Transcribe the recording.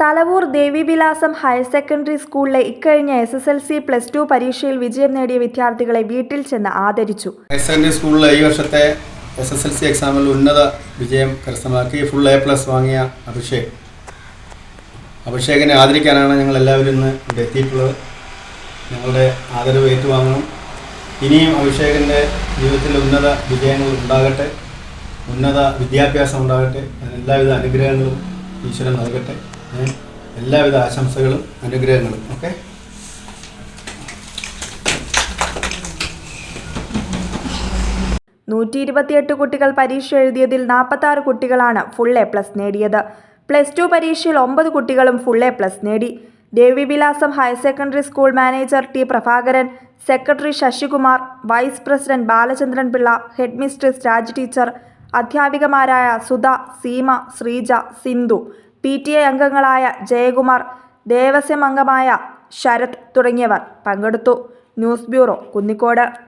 Thalavoor Devivilasam higher secondary സ്കൂളിലെ ഇക്കഴിഞ്ഞ S S L C plus two പരീക്ഷയിൽ വിജയം നേടിയ വിദ്യാർത്ഥികളെ വീട്ടിൽ ചെന്ന് ആദരിച്ചു. ഹയർ സെക്കൻഡറി സ്കൂളിലെ ഈ വർഷത്തെ എസ് എസ് എൽ സി എക്സാമിൽ ഉന്നത വിജയം കരസ്ഥമാക്കി ഫുൾ എ പ്ലസ് വാങ്ങിയ അഭിഷേക്. അഭിഷേകിനെ ആദരിക്കാനാണ് ഞങ്ങൾ എല്ലാവരും ഇന്ന് ഇവിടെ എത്തിയിട്ടുള്ളത്. ഞങ്ങളുടെ ആദരവ് ഏറ്റുവാങ്ങണം. ഇനിയും അഭിഷേകിന്റെ ജീവിതത്തിൽ ഉന്നത വിജയങ്ങൾ ഉണ്ടാകട്ടെ. ഉന്നത വിദ്യാഭ്യാസം ഉണ്ടാകട്ടെ. അതിന് എല്ലാവിധ അനുഗ്രഹങ്ങളും ഈശ്വരൻ നൽകട്ടെ? എല്ലാവിധ ആശംസകളും അനുഗ്രഹങ്ങളും. ഓക്കെ? നൂറ്റി ഇരുപത്തിയെട്ട് കുട്ടികൾ പരീക്ഷ എഴുതിയതിൽ നാൽപ്പത്താറ് കുട്ടികളാണ് ഫുൾ എ പ്ലസ് നേടിയത്. പ്ലസ് ടു പരീക്ഷയിൽ ഒമ്പത് കുട്ടികളും ഫുൾ എ പ്ലസ് നേടി. Devi Devivilasam higher secondary school manager T Prabhakaran secretary Sasikumar vice president Balachandran Pillai headmistress Raj teacher അധ്യാപികമാരായ Sudha Seema Sreeja Sindhu. P T A അംഗങ്ങളായ ജയകുമാർ ദേവസ്വം അംഗമായ ശരത് തുടങ്ങിയവർ പങ്കെടുത്തു. News bureau Kunnicode.